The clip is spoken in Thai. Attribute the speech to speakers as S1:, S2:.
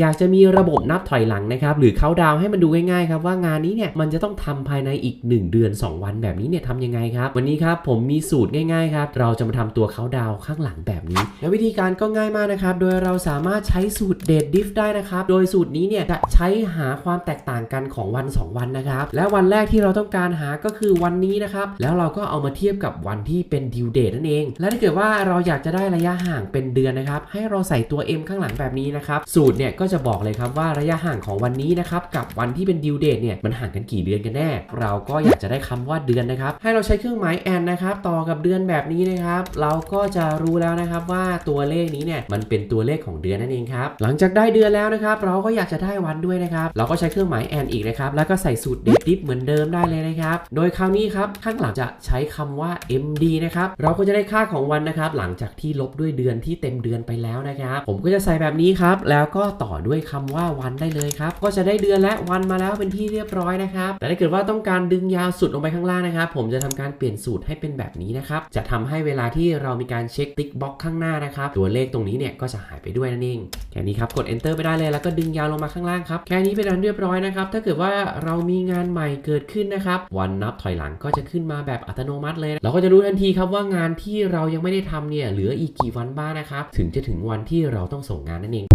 S1: อยากจะมีระบบนับถอยหลังนะครับ หรือเขาดาวให้มันดูง่ายๆครับว่างานนี้เนี่ยมันจะต้องทำภายในอีก 1 เดือน 2 วันแบบนี้เนี่ยทำยังไงครับ วันนี้ครับผมมีสูตรง่ายๆครับเราจะมาทำตัวเขาดาวข้างหลังแบบนี้ และวิธีการก็ง่ายมากนะครับ โดยเราสามารถใช้สูตรเดทดิฟได้นะครับ โดยสูตรนี้เนี่ยจะใช้หาความแตกต่างกันของวัน 2 วันนะครับ และวันแรกที่เราต้องการหาก็คือวันนี้นะครับแล้วเราก็เอามาเทียบกับวันที่เป็นดิวเดทนั่นเอง และถ้าเกิดว่าเราอยากจะได้ระยะห่างเป็นเดือนนะครับให้เราใส่ตัว M ข้างหลังแบบนี้นะครับสูตรเนี่ยก็จะบอกเลยครับว่าระยะห่างของวันนี้นะครับกับวันที่เป็นดิวเดทเนี่ยมันห่างกันกี่เดือนกันแน่ เราก็อยากจะได้คำว่าเดือนนะครับให้เราใช้เครื่องหมายแอนนะครับต่อกับเดือนแบบนี้นะครับเราก็จะรู้แล้วนะครับว่าตัวเลขนี้เนี่ยมันเป็นตัวเลขของเดือนนั่นเองครับหลังจากได้เดือนแล้วนะครับเราก็อยากจะได้วันด้วยนะครับเราก็ใช้เครื่องหมายแอนอีกนะครับแล้วก็ใส่สูตรเดทดิฟเหมือนเดิมได้เลยนะครับโดยคราวนี้ครับข้างหลังจะใช้คำว่า MD นะครับเราก็จะได้ค่าของวันนะครับหลังจากที่ลบด้วยเดือนที่เต็มเดือนไปแล้วนะครับผมก็จะใส่แบบนี้ครับแล้วก็ต่อด้วยคำว่าวันได้เลยครับ ก็จะได้เดือนและวันมาแล้วเป็นที่เรียบร้อยนะครับ แต่ถ้าเกิดว่าต้องการดึงยาวสุดลงไปข้างล่างนะครับ ผมจะทำการเปลี่ยนสูตรให้เป็นแบบนี้นะครับ จะทำให้เวลาที่เรามีการเช็คติ๊กบ็อกข้างหน้านะครับ ตัวเลขตรงนี้เนี่ยก็จะหายไปด้วยนั่นเอง แค่นี้ครับ กด enter ไปได้เลย แล้วก็ดึงยาวลงมาข้างล่างครับ แค่นี้เป็นอันเรียบร้อยนะครับ ถ้าเกิดว่าเรามีงานใหม่เกิดขึ้นนะครับ วันนับถอยหลังก็จะขึ้นมาแบบอัตโนมัติเลย เราก็จะรู้ทันทีครับว่างานที่เรายังไม่ได้ทำเนี่ยเหลืออีกกี่วันบ้างนะครับ ถึงจะถึงวันที่เราต้องส่งงานนั่นเอง